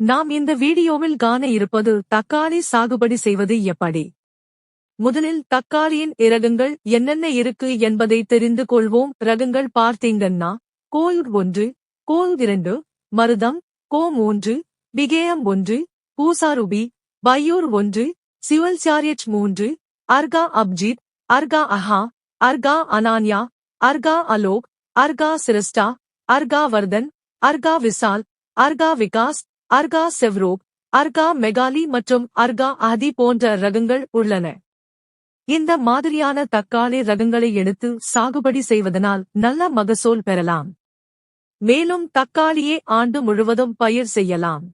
நாம் இந்த வீடியோவில் காண இருப்பது தக்காளி சாகுபடி செய்வது எப்படி? முதலில் தக்காளியின் இரகங்கள் என்னென்ன இருக்கு என்பதை தெரிந்து கொள்வோம். ரகங்கள் பார்த்தீங்கன்னா கோல் ஒன்று கோல் இரண்டு மருதம் கோ மூன்று பிகேயம் ஒன்று பூசாருபி பையூர் ஒன்று சிவல் சாரியட் மூன்று அர்கா அப்ஜித் அர்கா அஹா அர்கா அனான்யா அர்கா அலோக் அர்கா சிரஸ்டா அர்கா வர்தன் அர்கா விசால் அர்கா விகாஸ் அர்கா செவ்ரோப் அர்கா மெகாலி மற்றும் அர்கா ஆதி போன்ற ரகங்கள் உள்ளன. இந்த மாதிரியான தக்காளி ரகங்களை எடுத்து சாகுபடி செய்வதனால் நல்ல மகசூல் பெறலாம். மேலும் தக்காளியே ஆண்டு முழுவதும் பயிர் செய்யலாம்.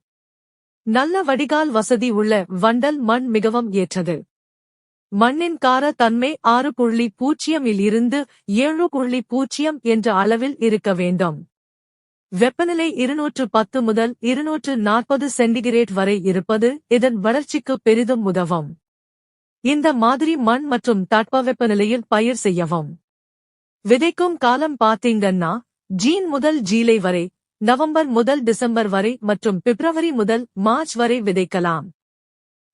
நல்ல வடிகால் வசதி உள்ள வண்டல் மண் மிகவும் ஏற்றது. மண்ணின் கார தன்மை ஆறு புள்ளி பூஜ்ஜியமில் இருந்து ஏழு புள்ளி பூஜ்ஜியம் என்ற அளவில் இருக்க வேண்டும். வெப்பநிலை இருநூற்று பத்து முதல் இருநூற்று நாற்பது சென்டிகிரேட் வரை இருப்பது இதன் வளர்ச்சிக்கு பெரிதும் உதவும். இந்த மாதிரி மண் மற்றும் தட்பவெப்பநிலையில் பயிர் செய்யவும். விதைக்கும் காலம் பார்த்தீங்கன்னா ஜீன் முதல் ஜீலை வரை நவம்பர் முதல் டிசம்பர் வரை மற்றும் பிப்ரவரி முதல் மார்ச் வரை விதைக்கலாம்.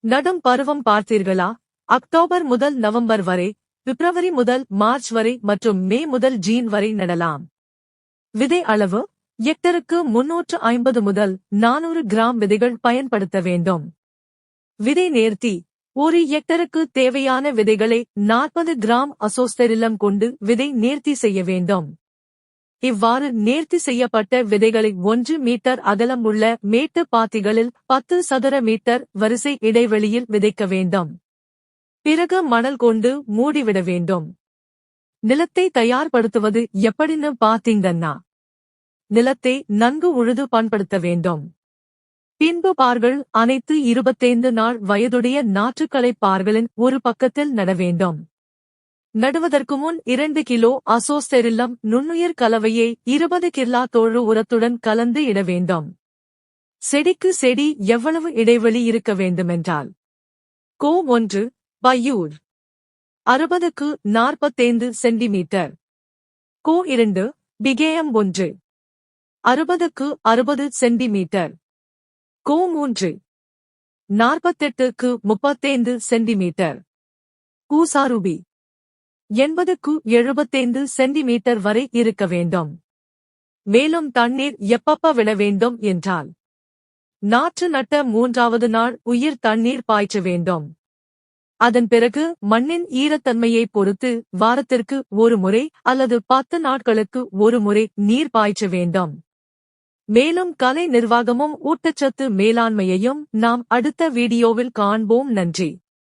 நடும் பருவம் பார்த்தீர்களா? அக்டோபர் முதல் நவம்பர் வரை பிப்ரவரி முதல் மார்ச் வரை மற்றும் மே முதல் ஜீன் வரை நடலாம். விதை அளவு எக்டருக்கு முன்னூற்று ஐம்பது முதல் நானூறு கிராம் விதைகள் பயன்படுத்த வேண்டும். விதை நேர்த்தி. ஒரு எக்டருக்கு தேவையான விதைகளை நாற்பது கிராம் அசோஸ்தரிலம் கொண்டு விதை நேர்த்தி செய்ய வேண்டும். இவ்வாறு நேர்த்தி செய்யப்பட்ட விதைகளை ஒன்று மீட்டர் அகலம் உள்ள மேட்டு பாத்திகளில் பத்து சதுர மீட்டர் வரிசை இடைவெளியில் விதைக்க வேண்டும். பிறகு மணல் கொண்டு மூடிவிட வேண்டும். நிலத்தை தயார்படுத்துவது எப்படின்னு பாத்தீங்கன்னா நிலத்தை நன்கு உழுது பண்படுத்த வேண்டும். பின்பு பார்கள் அனைத்து இருபத்தைந்து நாள் வயதுடைய நாற்றுக்களை பார்களின் ஒரு பக்கத்தில் நட வேண்டும். நடுவதற்கு முன் இரண்டு கிலோ அசோஸ்டெரில்லம் நுண்ணுயிர் கலவையை இருபது கில்லா தோழு உரத்துடன் கலந்து இட வேண்டும். செடிக்கு செடி எவ்வளவு இடைவெளி இருக்க வேண்டுமென்றால். கோ ஒன்று பையூர். அறுபதுக்கு நாற்பத்தைந்து சென்டிமீட்டர். கோ இரண்டு பிகேயம் ஒன்று. அறுபதுக்கு அறுபது சென்டிமீட்டர். கோ மூன்று. நாற்பத்தெட்டுக்கு முப்பத்தைந்து சென்டிமீட்டர். கூசாருபி. எண்பதுக்கு எழுபத்தைந்து சென்டிமீட்டர் வரை இருக்க வேண்டும். மேலும் தண்ணீர் எப்பப்ப விழ வேண்டும் என்றால். நாற்று நட்ட மூன்றாவது நாள் உயிர் தண்ணீர் பாய்ச்ச வேண்டும். அதன் பிறகு மண்ணின் ஈரத்தன்மையை பொறுத்து வாரத்திற்கு ஒரு முறை அல்லது பத்து நாட்களுக்கு ஒரு முறை நீர் பாய்ச்ச வேண்டும். மேலும் கலை நிர்வாகமும் ஊட்டச்சத்து மேலாண்மையையும் நாம் அடுத்த வீடியோவில் காண்போம். நன்றி.